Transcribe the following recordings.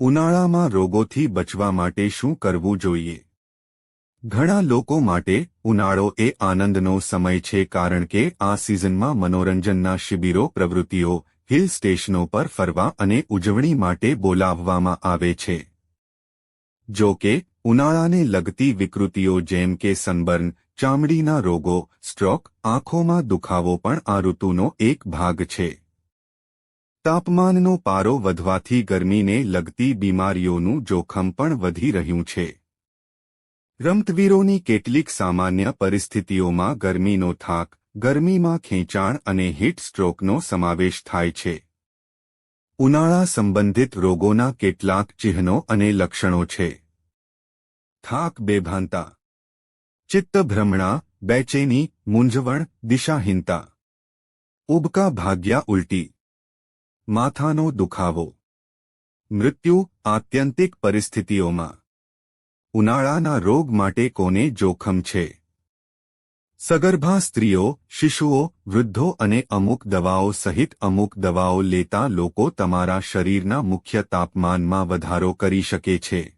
ઉનાળામાં રોગોથી બચવા માટે શું કરવું જોઈએ? ઘણા લોકો માટે ઉનાળો એ આનંદનો સમય છે કારણ કે આ સિઝનમાં મનોરંજનના શિબિરો, પ્રવૃત્તિઓ, હિલ સ્ટેશનો પર ફરવા અને ઉજવણી માટે બોલાવવામાં આવે છે. જો કે, ઉનાળાને લગતી વિકૃતિઓ જેમ કે સનબર્ન ચામડીના રોગો સ્ટ્રોક આંખોમાં દુખાવો પણ આ ઋતુનો એક ભાગ છે. તાપમાનનો પારો વધવાથી ગરમીને લગતી બીમારીઓનું જોખમ પણ વધી રહ્યું છે. રમતવીરોની કેટલીક સામાન્ય પરિસ્થિતિઓમાં ગરમીનો થાક, ગરમીમાં ખેંચાણ અને હીટ સ્ટ્રોકનો સમાવેશ થાય છે. ઉનાળા સંબંધિત રોગોના કેટલાક ચિહ્નો અને લક્ષણો છે. થાક બેભાનતા, ચિત્તભ્રમણા, બેચેની, મૂંઝવણ, દિશાહીનતા, ઉબકા ભાગ્યા ઉલટી માથાનો દુખાવો. મૃત્યુ આત્યંતિક પરિસ્થિતિઓમાં. ઉનાળાના રોગ માટે કોને જોખમ છે? સગર્ભા સ્ત્રીઓ, શિશુઓ, વૃદ્ધો અને અમુક દવાઓ સહિત અમુક દવાઓ લેતા લોકો તમારા શરીરના મુખ્ય તાપમાનમાં વધારો કરી શકે છે.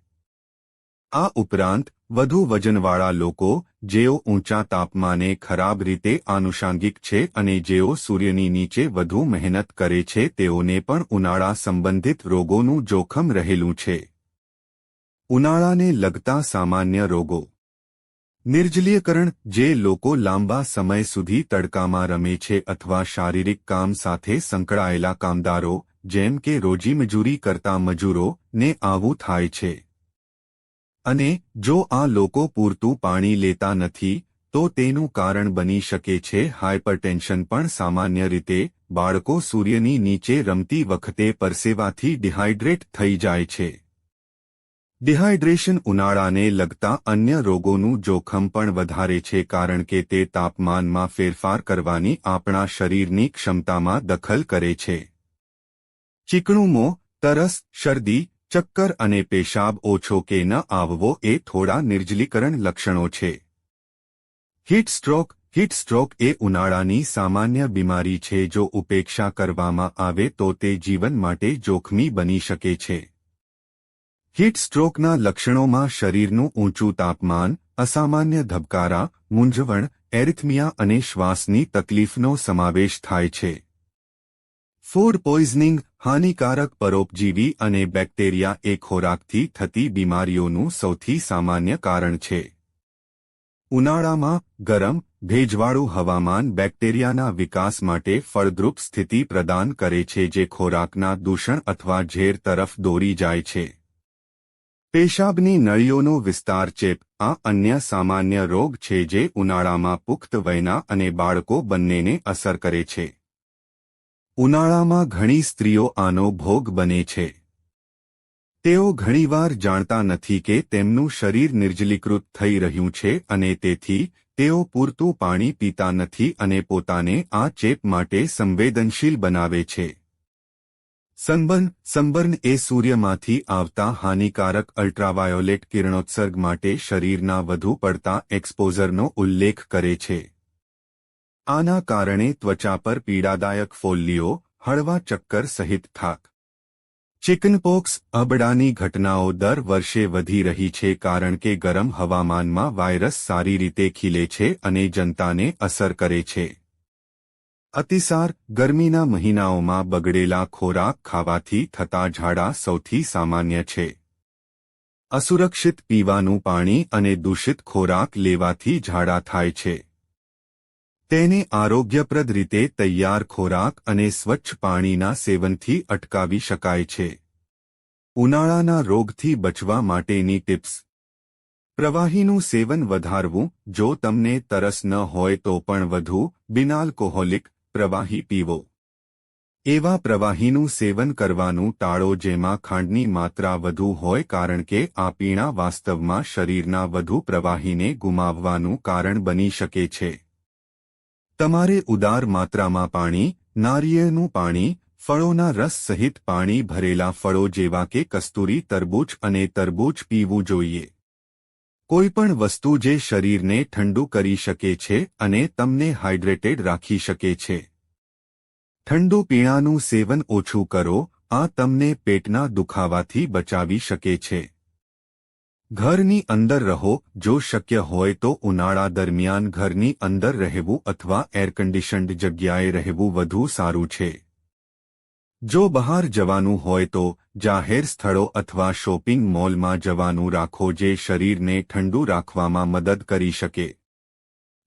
આ ઉપરાંત વધુ વજનવાળા લોકો, જેઓ ઊંચા તાપમાને ખરાબ રીતે આનુષાંગિક છે અને જેઓ સૂર્યની નીચે વધુ મહેનત કરે છે, તેઓને પણ ઉનાળા સંબંધિત રોગોનું જોખમ રહેલું છે. ઉનાળાને લગતા સામાન્ય રોગો. નિર્જલીયકરણ, જે લોકો લાંબા સમય સુધી તડકામાં રમે છે અથવા શારીરિક કામ સાથે સંકળાયેલા કામદારો, જેમ કે રોજીમજૂરી કરતા મજૂરો ને આવું થાય છે. અને જો આ લોકો પૂરતું પાણી લેતા નથી, તો તેનું કારણ બની શકે છે હાઇપરટેન્શન પણ સામાન્ય રીતે બાળકો સૂર્યની નીચે રમતી વખતે પરસેવાથી ડિહાઇડ્રેટ થઈ જાય છે. ડિહાઇડ્રેશન ઉનાળાને લગતા અન્ય રોગોનું જોખમ પણ વધારે છે કારણ કે તે તાપમાનમાં ફેરફાર કરવાની આપણા શરીરની ક્ષમતામાં દખલ કરે છે. ચીકણું તરસ, શરદી ચક્કર અને પેશાબ ઓછો કે ન આવવો એ થોડા નિર્જલીકરણ લક્ષણો છે. હીટ સ્ટ્રોક હીટ સ્ટ્રોક એ ઉનાળાની સામાન્ય બીમારી છે જો ઉપેક્ષા કરવામાં આવે તો તે જીવન માટે જોખમી બની શકે છે. હીટ સ્ટ્રોકના લક્ષણોમાં શરીરનું ઊંચું તાપમાન, અસામાન્ય ધબકારા, મૂંઝવણ, એરિથમિયા અને શ્વાસની તકલીફનો સમાવેશ થાય છે. ફૂડ પોઈઝનિંગ, હાનિકારક પરોપજીવી અને બેક્ટેરિયા એ ખોરાકથી થતી બીમારીઓનું સૌથી સામાન્ય કારણ છે. ઉનાળામાં, ગરમ, ભેજવાળું હવામાન બેક્ટેરિયાના વિકાસ માટે ફળદ્રુપ સ્થિતિ પ્રદાન કરે છે જે ખોરાકના દૂષણ અથવા ઝેર તરફ દોરી જાય છે. પેશાબની નળીઓનો વિસ્તાર ચેપ આ અન્ય સામાન્ય રોગ છે જે ઉનાળામાં પુખ્ત વયના અને બાળકો બંનેને અસર કરે છે. ઉનાળામાં ઘણી સ્ત્રીઓ આનો ભોગ બને છે. તેઓ ઘણીવાર જાણતા નથી કે તેમનું શરીર નિર્જલીકૃત થઈ રહ્યું છે અને તેથી તેઓ પૂરતું પાણી પીતા નથી અને પોતાને આ ચેપ માટે સંવેદનશીલ બનાવે છે. સંબર્ન સંબર્ન એ સૂર્યમાંથી આવતા હાનિકારક અલ્ટ્રાવાયોલેટ કિરણોત્સર્ગ માટે શરીરના વધુ પડતા એક્સપોઝરનો ઉલ્લેખ કરે છે. આના કારણે ત્વચા પર પીડાદાયક ફોલ્લીઓ, હળવા ચક્કર સહિત થાક. ચિકનપોક્સ અબડાની ઘટનાઓ દર વર્ષે વધી રહી છે કારણ કે ગરમ હવામાનમાં વાયરસ સારી રીતે ખીલે છે અને જનતાને અસર કરે છે. અતિસાર ગરમીના મહિનાઓમાં બગડેલા ખોરાક ખાવાથી થતા ઝાડા સૌથી સામાન્ય છે. અસુરક્ષિત પીવાનું પાણી અને દૂષિત ખોરાક લેવાથી ઝાડા થાય છે. તેને આરોગ્યપ્રદ રીતે તૈયાર ખોરાક અને સ્વચ્છ પાણીના સેવનથી અટકાવી શકાય છે. ઉનાળાના રોગથી બચવા માટેની ટિપ્સ. પ્રવાહીનું સેવન વધારવું, જો તમને તરસ ન હોય તો પણ વધુ બિનાલ્કોહોલિક પ્રવાહી પીવો. એવા પ્રવાહીનું સેવન કરવાનું ટાળો જેમાં ખાંડની માત્રા વધુ હોય કારણ કે આ પીણા વાસ્તવમાં શરીરના વધુ પ્રવાહીને ગુમાવવાનું કારણ બની શકે છે. તમારે ઉદાર માત્રામાં પાણી, નારિયેળનું પાણી, ફળોના રસ સહિત પાણી ભરેલા ફળો જેવા કે કસ્તુરી, તરબૂચ અને તરબૂચ પીવું જોઈએ. કોઈપણ વસ્તુ જે શરીરને ઠંડુ કરી શકે છે અને તમને હાઇડ્રેટેડ રાખી શકે છે. ઠંડુ પીણાનું સેવન ઓછું કરો, આ તમને પેટના દુખાવાથી બચાવી શકે છે. ઘરની અંદર રહો, જો શક્ય હોય તો ઉનાળા દરમિયાન ઘરની અંદર રહેવું અથવા એરકન્ડિશન્ડ જગ્યાએ રહેવું વધુ સારું છે. જો બહાર જવાનું હોય તો જાહેર સ્થળો અથવા શોપિંગ મોલમાં જવાનું રાખો જે શરીરને ઠંડુ રાખવામાં મદદ કરી શકે.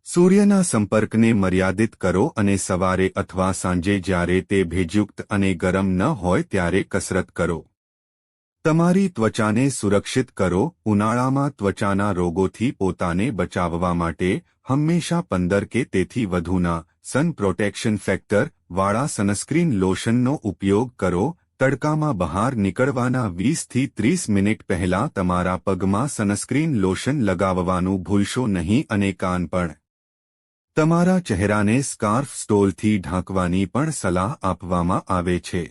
સૂર્યના સંપર્કને મર્યાદિત કરો અને સવારે અથવા સાંજે જ્યારે તે ભેજયુક્ત અને ગરમ ન હોય ત્યારે કસરત કરો. તમારી ત્વચાને સુરક્ષિત કરો, ઉનાળામાં ત્વચાના રોગોથી પોતાને બચાવવા માટે હંમેશા પંદર કે તેથી વધુના સન પ્રોટેક્શન ફેક્ટર વાળા સનસ્ક્રીન લોશનનો ઉપયોગ કરો, તડકામાં બહાર નીકળવાના વીસથી ત્રીસ મિનિટ પહેલા તમારા પગમાં સનસ્ક્રીન લોશન લગાવવાનું ભૂલશો નહીં અને કાન પણ. તમારા ચહેરાને સ્કાર્ફ સ્ટોલથી ઢાંકવાની પણ સલાહ આપવામાં આવે છે.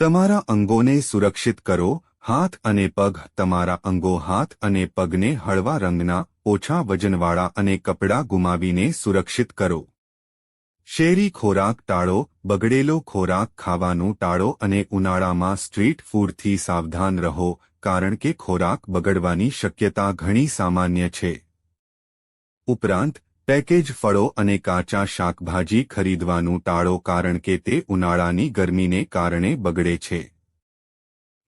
તમારા અંગોને સુરક્ષિત કરો, હાથ અને પગ તમારા અંગો હાથ અને પગને હળવા રંગના, ઓછા વજનવાળા અને કપડાં ગુમાવીને સુરક્ષિત કરો. શેરી ખોરાક ટાળો, બગડેલો ખોરાક ખાવાનું ટાળો અને ઉનાળામાં સ્ટ્રીટ ફૂડથી સાવધાન રહો, કારણ કે ખોરાક બગડવાની શક્યતા ઘણી સામાન્ય છે. ઉપરાંત પેકેજ ફળો અને કાચા શાકભાજી ખરીદવાનું ટાળો કારણ કે તે ઉનાળાની ગરમીને કારણે બગડે છે.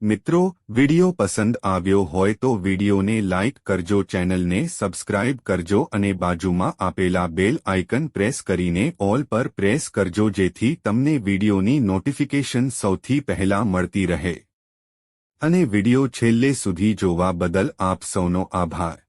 મિત્રો, વિડિયો પસંદ આવ્યો હોય તો વિડિયોને લાઇક કરજો, ચેનલને સબસ્ક્રાઇબ કરજો અને બાજુમાં આપેલા બેલ આઇકન પ્રેસ કરીને ઓલ પર પ્રેસ કરજો જેથી તમને વિડિયોની નોટિફિકેશન સૌથી પહેલા મળતી રહે. અને વિડિયો છેલ્લે સુધી જોવા બદલ આપ સૌનો આભાર.